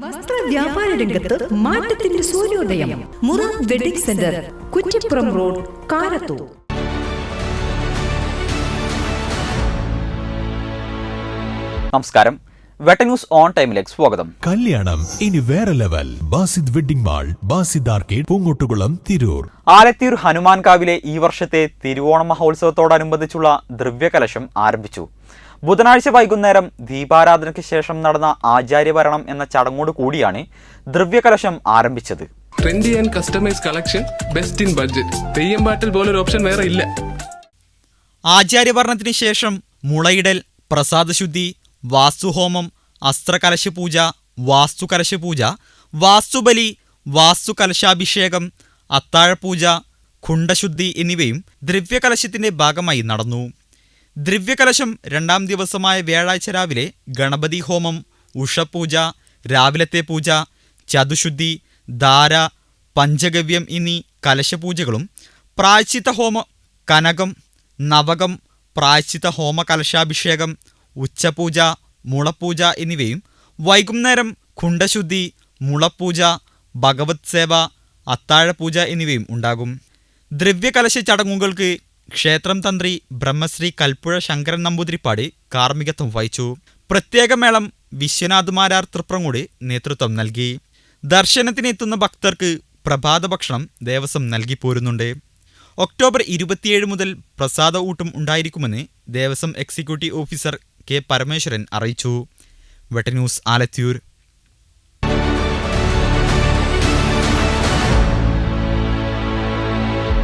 വസ്ത്ര വ്യാപാര രംഗത്ത് മാറ്റത്തിന്റെ സൂര്യോദയം. Mura wedding centre Kuttippuram road Karathur. നമസ്കാരം. വെട്ട ന്യൂസ് ഓൺ ടൈമിലേക്ക് സ്വാഗതം. കല്യാണം ഇനി വേറെ level. Basid wedding mall Basid arcade Poongottukulam Tirur. Alathiyur ഹനുമാൻകാവിലെ ഈ വർഷത്തെ തിരുവോണ മഹോത്സവത്തോടനുബന്ധിച്ചുള്ള ദ്രവ്യകലശം ആരംഭിച്ചു. ബുധനാഴ്ച വൈകുന്നേരം ദീപാരാധനയ്ക്ക് ശേഷം നടന്ന ആചാര്യഭരണം എന്ന ചടങ്ങോട് കൂടിയാണ് ദ്രവ്യകലശം ആരംഭിച്ചത്. Trendy and customise collection best in budget Theyyam പാട്ടിൽ പോലൊരു ഓപ്ഷൻ വേറെ ഇല്ല. ആചാര്യവർണത്തിന് ശേഷം മുളയിടൽ പ്രസാദശുദ്ധി വാസ്തുഹോമം അസ്ത്രകലശ പൂജ വാസ്തുകലശ പൂജ വാസ്തുബലി വാസ്തുകലശാഭിഷേകം അത്താഴപൂജ ഖുണ്ടശുദ്ധി എന്നിവയും ദ്രവ്യകലശത്തിന്റെ ഭാഗമായി നടന്നു. ദ്രവ്യകലശം രണ്ടാം ദിവസമായ വ്യാഴാഴ്ച രാവിലെ ഗണപതി ഹോമം ഉഷപൂജ രാവിലത്തെ പൂജ ചതുശുദ്ധി ധാര പഞ്ചഗവ്യം എന്നീ കലശപൂജകളും പ്രായച്ചിത്ത ഹോമ കനകം നവകം പ്രായച്ചിത്ത ഹോമ കലശാഭിഷേകം ഉച്ചപൂജ മുളപ്പൂജ എന്നിവയും വൈകുന്നേരം കുണ്ടശുദ്ധി മുളപ്പൂജ ഭഗവത് സേവ അത്താഴപൂജ എന്നിവയും ഉണ്ടാകും. ദ്രവ്യകലശ ചടങ്ങുകൾക്ക് ക്ഷേത്രം തന്ത്രി ബ്രഹ്മശ്രീ കൽപ്പുഴ ശങ്കരൻ നമ്പൂതിരിപ്പാടി കാർമ്മികത്വം വഹിച്ചു. പ്രത്യേക മേളം വിശ്വനാഥ് മാരാർ തൃപ്രങ്ങോട് നേതൃത്വം നൽകി. ദർശനത്തിനെത്തുന്ന ഭക്തർക്ക് പ്രഭാത ഭക്ഷണം ദേവസ്വം നൽകി പോരുന്നുണ്ട്. ഒക്ടോബർ ഇരുപത്തിയേഴ് മുതൽ പ്രസാദ ഊട്ടും ഉണ്ടായിരിക്കുമെന്ന് Devaswom executive officer K Parameswaran അറിയിച്ചു. വെട്ടന്യൂസ് ആലത്തൂർ.